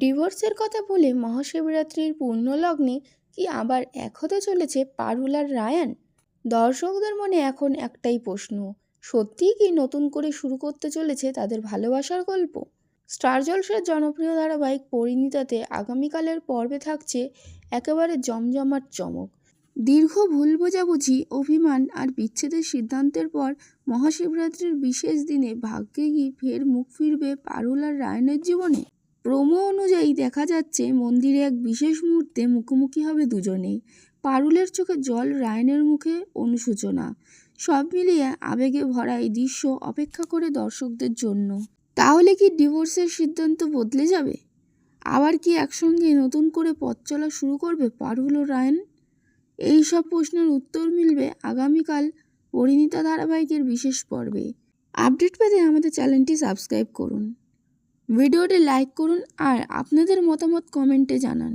ডিভোর্সের কথা বলে মহাশিবরাত্রির পুণ্যলগ্নে কি আবার এক হতে চলেছে পারুল আর রায়ান? দর্শকদের মনে এখন একটাই প্রশ্ন, সত্যিই কি নতুন করে শুরু করতে চলেছে তাদের ভালোবাসার গল্প? স্টার জলসের জনপ্রিয় ধারাবাহিক পরিণীতাতে আগামীকালের পর্বে থাকছে একেবারে জমজমাট চমক। দীর্ঘ ভুল বোঝাবুঝি, অভিমান আর বিচ্ছেদের সিদ্ধান্তের পর মহাশিবরাত্রির বিশেষ দিনে ভাগ্যে কি ফের মুখ ফিরবে পারুল আর রায়নের জীবনে। প্রোমো অনুযায়ী দেখা যাচ্ছে মন্দিরে এক বিশেষ মুহূর্তে মুখোমুখি হবে দুজনেই। পারুলের চোখে জল, রায়নের মুখে অনুশোচনা। সব মিলিয়ে আবেগে ভরা এই দৃশ্য অপেক্ষা করে দর্শকদের জন্য। তাহলে কি ডিভোর্সের সিদ্ধান্ত বদলে যাবে? আবার কি একসঙ্গে নতুন করে পথ চলা শুরু করবে পারুল ও রায়ন? এই সব প্রশ্নের উত্তর মিলবে আগামীকাল পরিণীতা ধারাবাহিকের বিশেষ পর্বে। আপডেট পেতে আমাদের চ্যানেলটি সাবস্ক্রাইব করুন। ভিডিওটি লাইক করুন আর আপনাদের মতামত কমেন্টে জানান।